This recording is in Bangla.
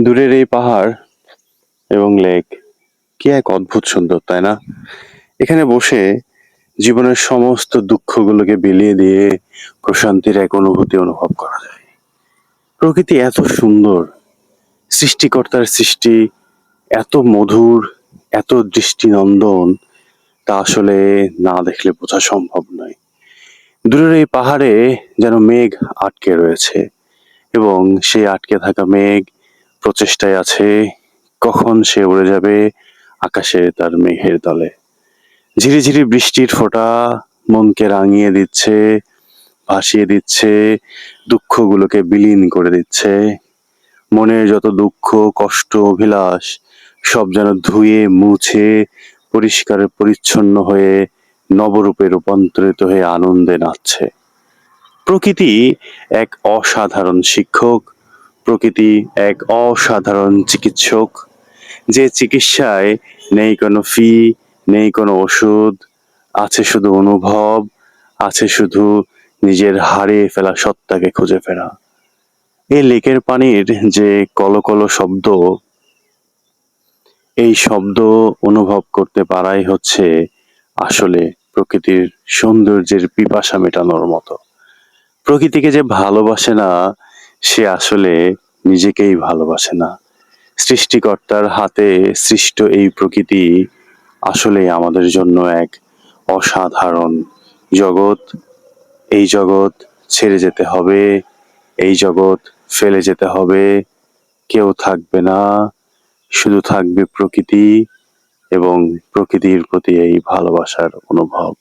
দূরের এই পাহাড় এবং লেক, কি এক অদ্ভুত সুন্দর, তাই না? এখানে বসে জীবনের সমস্ত দুঃখগুলোকে বিলিয়ে দিয়ে প্রশান্তির এক অনুভূতি অনুভব করা যায়। প্রকৃতি এত সুন্দর, সৃষ্টিকর্তার সৃষ্টি এত মধুর, এত দৃষ্টিনন্দন, তা আসলে না দেখলে বোঝা সম্ভব নয়। দূরের এই পাহাড়ে যেন মেঘ আটকে রয়েছে এবং সেই আটকে থাকা মেঘ প্রচেষ্টায় আছে, কখন সে উড়ে যাবে আকাশে তার মেঘের দলে ঝিরিঝিরি বৃষ্টির ফোঁটা মনকে রাঙিয়ে দিচ্ছে, ভাসিয়ে দিচ্ছে, দুঃখগুলোকে বিলীন করে দিচ্ছে। মনের যত দুঃখ, কষ্ট, অভিলাষ, সব যেন ধুয়ে, মুছে, পরিষ্কার, পরিচ্ছন্ন হয়ে, নবরূপে রূপান্তরিত হয়ে আনন্দে নাচছে। প্রকৃতি এক অসাধারণ শিক্ষক প্রকৃতি এক অসাধারণ চিকিৎসক। যে চিকিৎসায় নেই কোনো ফি, নেই কোনো ওষুধ, আছে শুধু অনুভব, আছে শুধু নিজের হারিয়ে ফেলা সত্তাকে খুঁজে ফেরা। এই লেকের পানির যে কলকল শব্দ, এই শব্দ অনুভব করতে পারাই হচ্ছে আসলে প্রকৃতির সৌন্দর্যের পিপাসা মেটানোর মতো। প্রকৃতিকে যে ভালোবাসে না, সে আসলে নিজেকেই ভালোবাসে না। সৃষ্টিকর্তার হাতে সৃষ্ট এই প্রকৃতি আসলে আমাদের জন্য এক অসাধারণ জগৎ। এই জগৎ ছেড়ে যেতে হবে, এই জগৎ ফেলে যেতে হবে। কেউ থাকবে না, শুধু থাকবে প্রকৃতি এবং প্রকৃতির প্রতি এই ভালোবাসার অনুভব।